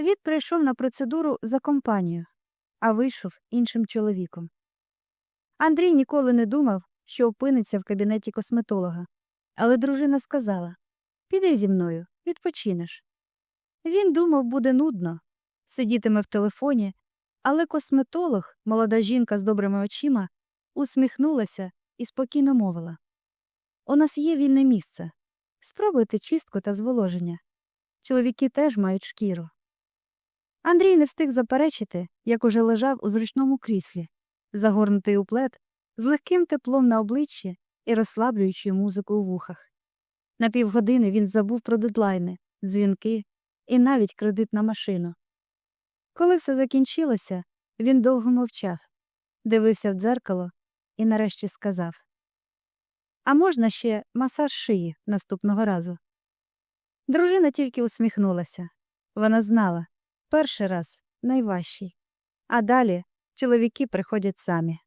Він прийшов на процедуру за компанію, а вийшов іншим чоловіком. Андрій ніколи не думав, що опиниться в кабінеті косметолога, але дружина сказала Піди зі мною, відпочинеш. Він думав, буде нудно, сидітиме в телефоні, але косметолог, молода жінка з добрими очима, усміхнулася і спокійно мовила У нас є вільне місце. Спробуйте чистку та зволоження. Чоловіки теж мають шкіру. Андрій не встиг заперечити, як уже лежав у зручному кріслі, загорнутий у плед, з легким теплом на обличчі і розслаблюючою музикою у вухах. На півгодини він забув про дедлайни, дзвінки і навіть кредит на машину. Коли все закінчилося, він довго мовчав, дивився в дзеркало і нарешті сказав А можна ще масаж шиї наступного разу? Дружина тільки усміхнулася. Вона знала перший раз найважчий, а далі чоловіки приходять самі.